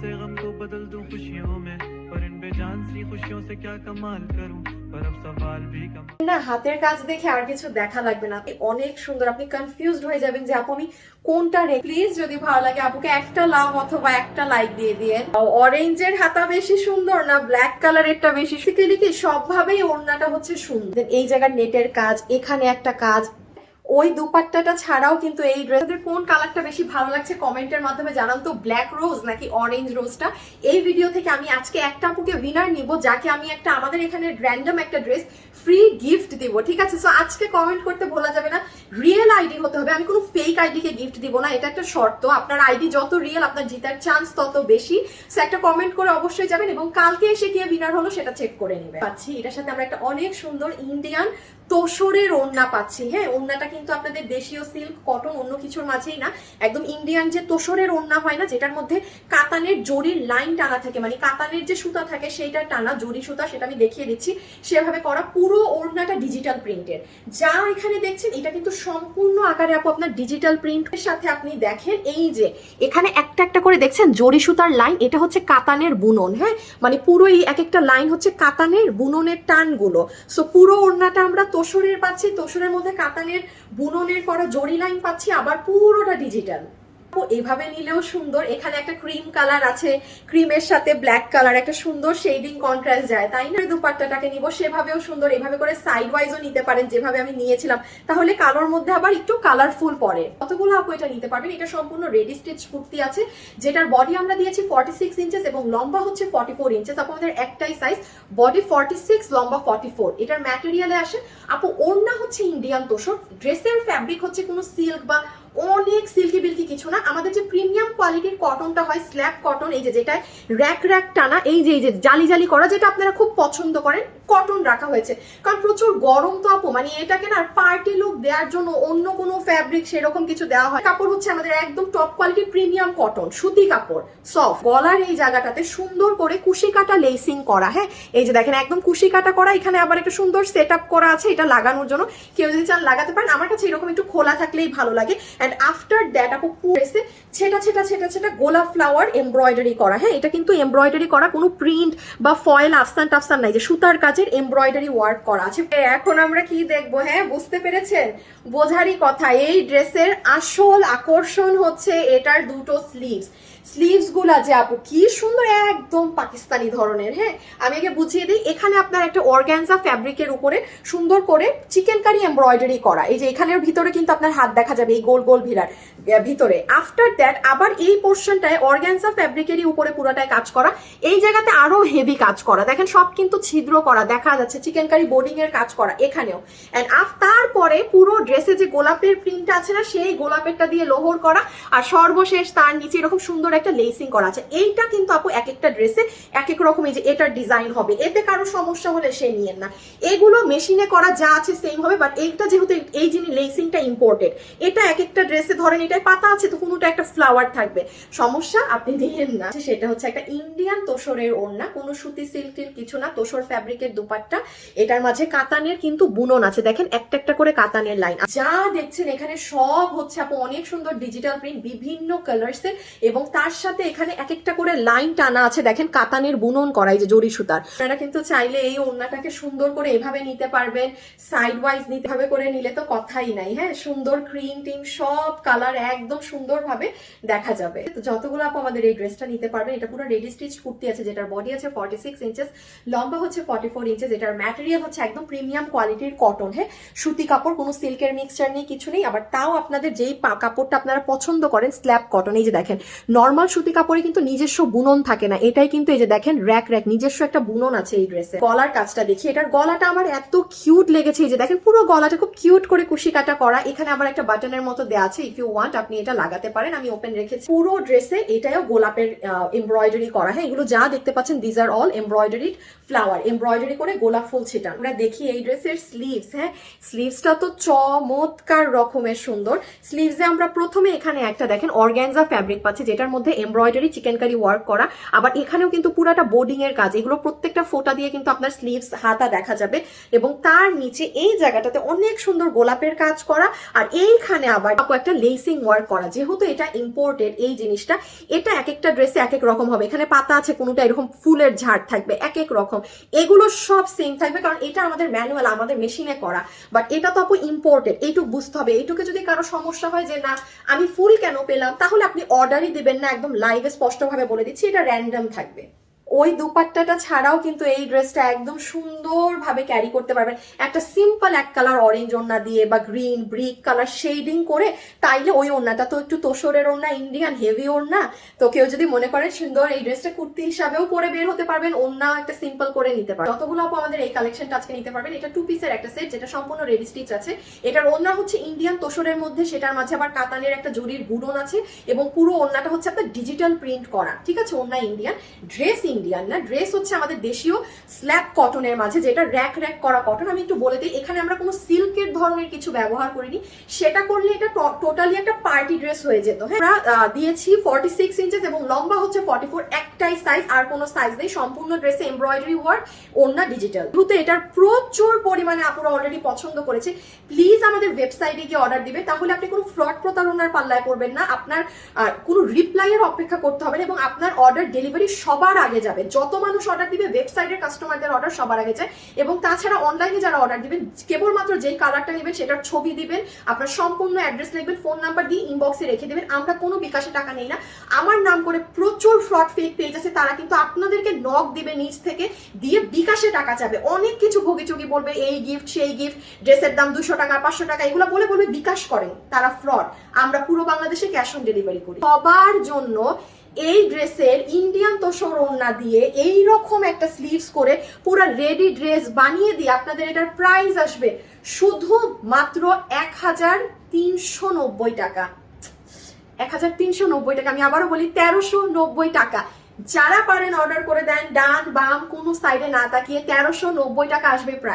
से गम को बदल दूं खुशियों में पर इन बेजान सी खुशियों से क्या कमाल करूं पर अब सवाल भी कमाल না হাতের কাজ দেখে আর কিছু দেখা লাগবে না আপনি অনেক সুন্দর আপনি কনফিউজড হয়ে যাবেন যে আপু আমি কোনটা রে প্লিজ যদি ভালো লাগে আপুকে একটা লাভ অথবা একটা লাইক দিয়ে দিয়ে অরেঞ্জের হাতা বেশি সুন্দর না ব্ল্যাক কালারেরটা বেশি শিখে কি সবভাবেই ওড়নাটা হচ্ছে সুন্দর Then এই জায়গার নেটের কাজ এখানে একটা কাজ ওই দুপাট্টাটা ছাড়াও কিন্তু এই ড্রেসের কোন কালারটা বেশি ভালো লাগছে কমেন্টের মাধ্যমে জানান তো ব্ল্যাক রোজ নাকি অরেঞ্জ রোজটা এই ভিডিও থেকে আমি আজকে একটা আপুকে উইনার নিব, যাকে আমি একটা আমাদের এখানে র্যান্ডম একটা ড্রেস ফ্রি গিফট দিব, ঠিক আছে? সো আজকে কমেন্ট করতে ভোলা যাবে না রিয়েল আইডি হতে হবে। আমি কোনো ফেক আইডিকে গিফট দিব না, এটা একটা শর্ত। আপনার আইডি যত রিয়েল আপনার জিতার চান্স তত বেশি। সো একটা কমেন্ট করে অবশ্যই যাবেন এবং কালকে এসে কে উইনার হলো, সেটা চেক করে নেবে পাচ্ছি, এটার সাথে আমরা একটা অনেক সুন্দর ইন্ডিয়ান তোষরের ওড়না পাচ্ছি হ্যাঁ? ওড়নাটা কিন্তু আপনাদের দেশীয় সিল্ক কটন অন্য কিছুর মাঝেই না। একদম ইন্ডিয়ান যে তোষরের ওড়না হয় না, যেটার মধ্যে কাতানের জরির লাইন টানা থাকে মানে কাতানের যে সুতা থাকে সেইটা টানা জরি সুতা, সেটা আমি দেখিয়ে দিচ্ছি। সেভাবে করা পুরো ওড়নাটা ডিজিটাল প্রিন্টের যা এখানে দেখছেন, এটা কিন্তু সম্পূর্ণ আকারে আপু আপনার ডিজিটাল প্রিন্টের সাথে আপনি দেখেন, এই যে এখানে একটা একটা করে দেখছেন, জরি সুতার লাইন এটা হচ্ছে কাতানের বুনন হ্যাঁ? মানে পুরো এই এক একটা লাইন হচ্ছে কাতানের বুননের টানগুলো। সো পুরো ওড়নাটা আমরা তোষরের পাচ্ছি তোষরের মধ্যে কাতানের বুননের করা জরি লাইন পাচ্ছি আবার পুরোটা ডিজিটাল এভাবে নিলেও সুন্দর। এখানে একটা ক্রিম কালার আছে ক্রিমের সাথে ব্ল্যাক কালার একটা সুন্দর শেডিং কন্ট্রাস্ট যায়, তাই না? দুপাট্টাটাকে নিব, সেভাবেও সুন্দর, এভাবে করে সাইড ওয়াইজও নিতে পারেন, যেভাবে আমি নিয়েছিলাম। তাহলে কালোর মধ্যে আবার একটু কালারফুল পরে কতগুলো আপু এটা নিতে পারবেন? এটা সম্পূর্ণ রেডি স্টিচ কুর্তি আছে, যেটার বডি আমরা দিয়েছি ফর্টি সিক্স ইঞ্চেস এবং লম্বা হচ্ছে ফর্টি ফোর ইঞ্চেস আপু, আমাদের একটাই সাইজ বডি ফর্টি সিক্স লম্বা ফর্টি ফোর এটার ম্যাটেরিয়ালে আসে, আপু, ওড়না হচ্ছে ইন্ডিয়ান তোষক ড্রেসের ফ্যাব্রিক হচ্ছে কোনো সিল্ক বা অনেক সিল্কি বিল্কি কিছু না, আমাদের যে প্রিমিয়াম কোয়ালিটির কটনটা হয় স্ল্যাব কটন এই যে যেটায় র্যাক র্যাক টানা, এই যে এই যে জালি জালি করা, যেটা আপনারা খুব পছন্দ করেন কটন রাখা হয়েছে। কারণ প্রচুর গরম তো আপু মানে এটাকে না পার্টি লুক দেওয়ার জন্য অন্য কোনো ফ্যাব্রিক সেরকম কিছু দেওয়া হয় কাপড় হচ্ছে আমাদের একদম টপ কোয়ালিটির প্রিমিয়াম কটন সুতি কাপড় সফট গলার এই জায়গাটাতে সুন্দর করে কুশি কাটা লেসিং করা হ্যাঁ? এই যে দেখেন, একদম কুশি কাটা করা, এখানে আবার একটা সুন্দর সেট করা আছে, এটা লাগানোর জন্য। কেউ যদি চান লাগাতে পারেন, আমার কাছে এরকম একটু খোলা থাকলেই ভালো লাগে। অ্যান্ড আফটার দ্যাট আপু পুরেছে ছেটা ছেটা ছেটা ছেটা গোলাপ ফ্লাওয়ার এমব্রয়ডারি করা। হ্যাঁ এটা কিন্তু এমব্রয়ডারি করা, কোনো প্রিন্ট বা ফয়েল আফসান টাফসান নাই, যে সুতার কাজের এমব্রয়ডারি ওয়ার্ক করা আছে। এখন আমরা কি দেখব? হ্যাঁ বুঝতে পেরেছেন? বোঝারই কথা, এই ড্রেসের আসল আকর্ষণ হচ্ছে এটার দুটো স্লিভস স্লিভসগুলা যে আপু, কি সুন্দর একদম পাকিস্তানি ধরনের হ্যাঁ? আমি আগে বুঝিয়ে দিই, এখানে আপনার একটা অর্গ্যানজা ফ্যাব্রিকের উপরে সুন্দর করে চিকেন কারি এমব্রয়ডারি করা। এই যে এখানের ভিতরে কিন্তু আপনার হাত দেখা যাবে, এই গোল গোল ভিড়ার ভিতরে। আফটার দ্যাট আবার এই পোর্শনটায় অর্গ্যানজা ফ্যাব্রিকেরই উপরে পুরোটায় কাজ করা। এই জায়গাতে আরও হেভি কাজ করা। দেখেন, সব কিন্তু ছিদ্র করা, দেখা যাচ্ছে চিকেন কারি বোর্ডিং এর কাজ করা এখানেও। এন্ড আফ, তারপরে পুরো ড্রেসে যে গোলাপের প্রিন্ট আছে না, সেই গোলাপেরটা দিয়ে লোহর করা, আর সর্বশেষ তার নিচে এরকম সুন্দর একটা লেসিং করা আছে। এইটা কিন্তু আপু এক একটা ড্রেসে এক এক রকম, এই যে এটার ডিজাইন হবে। এতে কারও সমস্যা হলে সে নিয়েন না। এগুলো মেশিনে করা যা আছে সেম হবে বাট এইটা যেহেতু এই জিনিস লেসিংটা ইম্পোর্টেড এটা এক একটা ড্রেসে ধরেন এটাই পাতা আছে, তো কোনোটা একটা ফ্লাওয়ার থাকবে। সমস্যা আপনি নিয়েন না। সেটা হচ্ছে একটা ইন্ডিয়ান তোষরের ওড়না, কোনো সুতি সিল্কের কিছু না, তোষর ফ্যাব্রিকের দুপাট্টা। এটার মাঝে কাতানের কিন্তু বুনন আছে। দেখেন, একটা একটা করে কাতানের লাইন যা দেখছেন এখানে সব হচ্ছে আপু অনেক সুন্দর ডিজিটাল প্রিন্ট বিভিন্ন কালার্সের এবং তার সাথে এখানে এক একটা করে লাইন টানা আছে। দেখেন, কাতানের বুনন করাই যে জরি সুতার। আপনারা কিন্তু চাইলে এই ওড়নাটাকে সুন্দর করে এভাবে নিতে পারবেন সাইড ওয়াইজ নিতে হবে করে নিলে তো কথাই নাই হ্যাঁ? সুন্দর ক্রিম টিম সব কালার একদম সুন্দরভাবে দেখা যাবে। যতগুলো আপু আমাদের এই ড্রেসটা নিতে পারবেন, এটা পুরো রেডি স্টিচ কুর্তি আছে, যেটার বডি আছে ফর্টি সিক্স ইঞ্চেস লম্বা হচ্ছে ফর্টি ফোর ইঞ্চেস এটার ম্যাটেরিয়াল হচ্ছে একদম প্রিমিয়াম কোয়ালিটির কটন হ্যাঁ? সুতি কাপড়, কোনো সিল্কের মিক্সচার নেই, কিছু নেই। আবার তাও আপনাদের যেই কাপড়টা আপনারা পছন্দ করেন স্ল্যাব কটন এই যে দেখেন নর্মাল সুতি কাপড়ে কিন্তু নিজস্ব বুনন থাকে না। এটাই কিন্তু এই যে দেখেন র্যাক র্যাক নিজস্ব একটা বুনন আছে এই ড্রেসে গলার কাজটা দেখি, এটার গলাটা আমার এত কিউট লেগেছে এই যে দেখেন, পুরো গলাটা খুব কিউট করে কুশি কাটা করা। এখানে আবার একটা বাটনের মতো দেওয়া আছে ইফ ইউ ওয়ান্ট আপনি এটা লাগাতে পারেন। আমি ওপেন রেখেছি। পুরো ড্রেসে এটাও গোলাপের এমব্রয়ডারি করা। হ্যাঁ এগুলো যা দেখতে পাচ্ছেন these are all embroidery flower embroidery করে গোলাপ ফুল ছিটান। আমরা দেখি এই ড্রেসের স্লিভস হ্যাঁ? স্লিভসটা তো চমৎকার রকমের সুন্দর। স্লিভসে আমরা প্রথমে এখানে একটা দেখেন অর্গ্যানজা ফ্যাব্রিক পাচ্ছি, যেটার এমব্রয়ডারি চিকেন কারি ওয়ার্ক করা। আবার এখানেও কিন্তু পুরাটা বোর্ডিং এর কাজ। এগুলো প্রত্যেকটা ফোটা দিয়ে কিন্তু আপনার স্লিভস হাতা দেখা যাবে। এবং তার নিচে এই জায়গাটাতে অনেক সুন্দর গোলাপের কাজ করা। আর এইখানে আবার একটা লেসিং ওয়ার্ক করা। যেহেতু এটা ইম্পোর্টেড এই জিনিসটা, এটা এক একটা ড্রেসে এক এক রকম হবে। এখানে পাতা আছে, কোনোটা এরকম ফুলের ঝাড় থাকবে এক এক রকম। এগুলো সব সেম থাকবে, কারণ এটা আমাদের ম্যানুয়াল আমাদের মেশিনে করা। বাট এটা তো আপু ইম্পোর্টেড এইটুকু বুঝতে হবে। এইটুকু যদি কারও সমস্যা হয় যে, না, আমি ফুল কেন পেলাম? তাহলে আপনি অর্ডারই দেবেন না। একদম লাইভে স্পষ্টভাবে বলে দিচ্ছি এটা র্যান্ডম থাকবে। ওই দুপাট্টাটা ছাড়াও কিন্তু এই ড্রেসটা একদম সুন্দরভাবে ক্যারি করতে পারবেন। একটা সিম্পল এক কালার অরেঞ্জ ওড়না দিয়ে বা গ্রিন ব্রিক কালার শেডিং করে তাইলে ওই ওড়নাটা তো একটু তোষরের ওড়না ইন্ডিয়ান হেভি ওড়না। তো কেউ যদি মনে করেন সুন্দর, এই ড্রেসটা কুর্তি হিসাবেও পরে বের হতে পারবেন, ওড়না একটা সিম্পল করে নিতে পারবেন। যতগুলো আপু আমাদের এই কালেকশনটা আজকে নিতে পারবেন, এটা টু পিসের একটা সেট যেটা সম্পূর্ণ রেডি স্টিচ আছে। এটার ওড়না হচ্ছে ইন্ডিয়ান তোষরের মধ্যে, সেটার মাঝে আবার কাতানের একটা জরির বুড়ন আছে এবং পুরো ওড়নাটা হচ্ছে আপনার ডিজিটাল প্রিন্ট করা। ঠিক আছে? ওড়না ইন্ডিয়ান ড্রেস ইন্ডিয়ান না। ড্রেস হচ্ছে আমাদের দেশীয় স্ল্যাব কটনের মাঝে, যেটা র্যাক র্যাক করা কটন। আমি একটু বলে দিই, এখানে আমরা কোনো সিল্কের ধরনের কিছু ব্যবহার করিনি। সেটা করলে এটা টোটালি একটা পার্টি ড্রেস হয়ে যেত। হ্যাঁ দিয়েছি ফর্টি সিক্স ইঞ্চেস এবং লম্বা হচ্ছে ফর্টি ফোর একটাই সাইজ আর কোনো সাইজ নেই। সম্পূর্ণ ড্রেসে এমব্রয়ডারি ওয়ার্ক ওড়না ডিজিটাল যেহেতু এটার প্রচুর পরিমাণে আপুরা অলরেডি পছন্দ করেছে প্লিজ আমাদের ওয়েবসাইটে গিয়ে অর্ডার দিবে। তাহলে আপনি কোনো ফ্রড প্রতারণার পাল্লায় পড়বেন না। আপনার কোনো রিপ্লাইয়ের অপেক্ষা করতে হবে না এবং আপনার অর্ডার ডেলিভারি সবার আগে যাবে। যত মানুষ অর্ডার দিবে ওয়েবসাইটের কাস্টমারদের অর্ডার সবার আগে যায়। এবং তাছাড়া অনলাইনে যারা অর্ডার দিবেন, কেবলমাত্র যেই কালারটা নেবেন, সেটার ছবি দিবেন, আপনার সম্পূর্ণ অ্যাড্রেস লিখবেন ফোন নাম্বার দিয়ে ইনবক্সে রেখে দেবেন। আমরা কোনো বিকাশে টাকা নেই না। আমার নাম করে প্রচুর ফ্রড ফেক পেজ আছে। তারা কিন্তু আপনাদেরকে নক দিবে নিচ থেকে, দিয়ে বিকাশে টাকা চাবে। অনেক কিছু ভোগিচুগি বলবে, এই গিফট সেই গিফট ড্রেসের দাম দুশো টাকা, পাঁচশো টাকা, এগুলো বলে বলবে বিকাশ করেন। তারা ফ্রড আমরা পুরো বাংলাদেশে ক্যাশ অন ডেলিভারি করি। সবার জন্য এই ড্রেসের ইন্ডিয়ান তোষর ওড়না দিয়ে এই রকম একটা স্লিভস করে পুরো রেডি ড্রেস বানিয়ে দিয়ে আপনাদের এটার প্রাইস আসবে শুধু মাত্র এক হাজার তিনশো নব্বই টাকা। এক হাজার তিনশো নব্বই টাকা, আমি আবারও বলি তেরোশো নব্বই টাকা। যারা পারেন অর্ডার করে দেন, ডান বাম কোনো সাইডে না তাকিয়ে তেরোশো নব্বই টাকা আসবে প্রায়